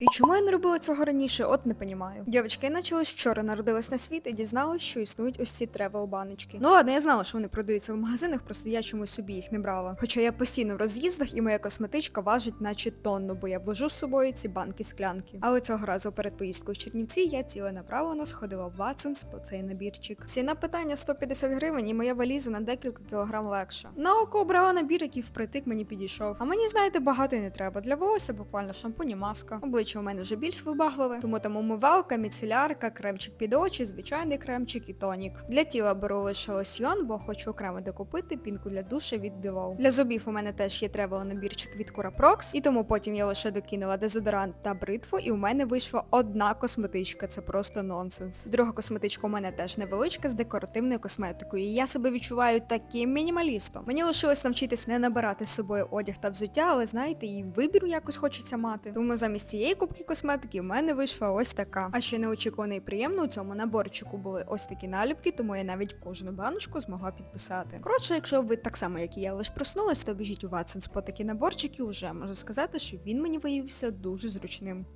І чому я не робила цього раніше, от не понімаю. Дівчатки, я начала вчора народилась на світ і дізналась, що існують ось ці тревел баночки. Ну ладно, я знала, що вони продаються в магазинах, просто я чомусь собі їх не брала. Хоча я постійно в роз'їздах і моя косметичка важить наче тонну, бо я вожу з собою ці банки склянки. Але цього разу перед поїздкою в Чернівці я ціленаправлено сходила в Watsons по цей набірчик. Ціна питання 150 гривень і моя валіза на декілька кілограм легша. На око обрала набір, який впритик мені підійшов. А мені, знаєте, багато і не треба. Для волосся буквально шампунь і маска. Обличчя у мене вже більш вибагливе, тому там умивалка, міцелярка, кремчик під очі, звичайний кремчик і тонік. Для тіла беру лише лосьйон, бо хочу окремо докупити пінку для душа від Below. Для зубів у мене теж є тревел набірчик від Curaprox, і тому потім я лише докинула дезодорант та бритву, і у мене вийшла одна косметичка. Це просто нонсенс. Друга косметичка у мене теж невеличка з декоративною косметикою. І я себе відчуваю таким мінімалістом. Мені лишилось навчитись не набирати з собою одяг та взуття, але знаєте, і вибір якось хочеться мати. Тому замість цієї кубки косметики в мене вийшла ось така. А ще неочікувано і приємно у цьому наборчику були ось такі наліпки, тому я навіть кожну баночку змогла підписати. Коротше, якщо ви так само, як і я, лише проснулась, то біжіть у Watsons по такі наборчики уже можу сказати, що він мені виявився дуже зручним.